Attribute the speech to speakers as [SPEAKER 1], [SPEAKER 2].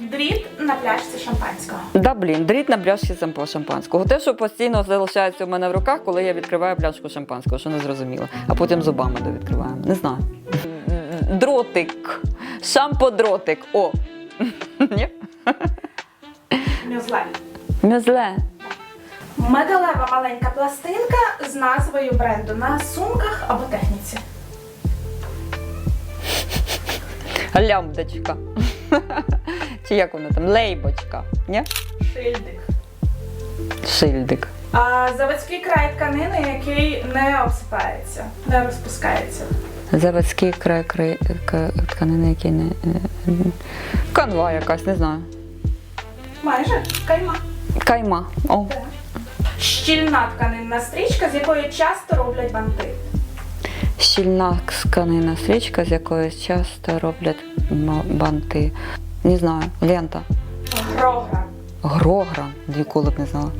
[SPEAKER 1] Дріт на пляшці шампанського.
[SPEAKER 2] Да, блін, дріт на пляшці шампанського. Те, що постійно залишається у мене в руках, коли я відкриваю пляшку шампанського, що не зрозуміло. А потім зубами довідкриваємо. Не знаю. Дротик. Шамподротик. О. Ні?
[SPEAKER 1] Мюзле.
[SPEAKER 2] Мюзле.
[SPEAKER 1] Металева маленька пластинка з назвою бренду на сумках або техніці.
[SPEAKER 2] Лямбдочка. Чи як воно там? Лейбочка. Ні?
[SPEAKER 1] Шильдик.
[SPEAKER 2] Шильдик.
[SPEAKER 1] А заводський край тканини, який не обсипається, не розпускається.
[SPEAKER 2] Заводський край, край тканини, які не. е, Канва якась, не знаю.
[SPEAKER 1] Майже кайма.
[SPEAKER 2] Кайма. О.
[SPEAKER 1] Так. Щільна тканинна стрічка, з якої часто роблять банти.
[SPEAKER 2] Щільна тканина стрічка, з якої часто роблять банти. Не знаю, лента.
[SPEAKER 1] Грогран.
[SPEAKER 2] Грогран. Ніколи б не знала.